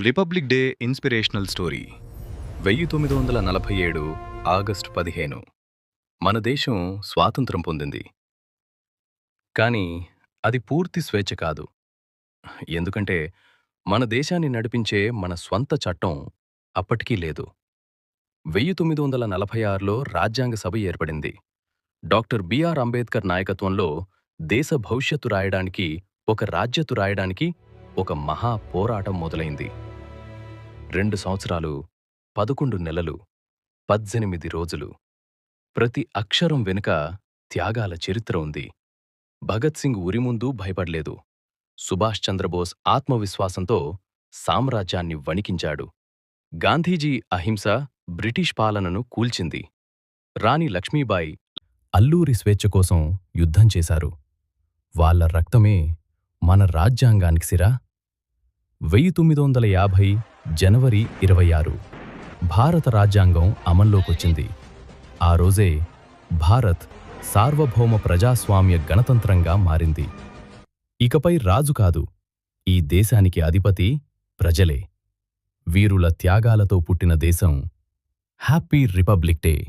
Republic day inspirational story. వెయ్యి తొమ్మిది వందల నలభై ఏడు ఆగస్టు పదిహేను. మన దేశం స్వాతంత్రం పొందింది. కానీ అది పూర్తి స్వేచ్ఛ కాదు. ఎందుకంటే మన దేశాన్ని నడిపించే మన స్వంత చట్టం అప్పటికీ లేదు. వెయ్యి తొమ్మిది వందల నలభై ఆరులో రాజ్యాంగ సభ ఏర్పడింది. డాక్టర్ బిఆర్ అంబేద్కర్ నాయకత్వంలో దేశ భవిష్యత్తు రాయడానికి ఒక రాజ్యత్తు రాయడానికి ఒక మహా పోరాటం మొదలైంది. రెండు సంవత్సరాలు పదకొండు నెలలు పద్దెనిమిది రోజులు. ప్రతి అక్షరం వెనుక త్యాగాల చరిత్ర ఉంది. భగత్ సింగ్ ఉరిముందు భయపడలేదు. సుభాష్ చంద్రబోస్ ఆత్మవిశ్వాసంతో సామ్రాజ్యాన్ని వణికించాడు. గాంధీజీ అహింస బ్రిటిష్ పాలనను కూల్చింది. రాణి లక్ష్మీబాయి అల్లూరి స్వేచ్ఛ కోసం యుద్ధం చేశారు. వాళ్ళ రక్తమే మన రాజ్యాంగానికి సిరా. వెయ్యి తొమ్మిది వందల యాభై జనవరి ఇరవై ఆరు. భారత రాజ్యాంగం అమల్లోకొచ్చింది. ఆ రోజే భారత్ సార్వభౌమ ప్రజాస్వామ్య గణతంత్రంగా మారింది. ఇకపై రాజు కాదు ఈ దేశానికి అధిపతి ప్రజలే. వీరుల త్యాగాలతో పుట్టిన దేశం హ్యాపీ రిపబ్లిక్ డే.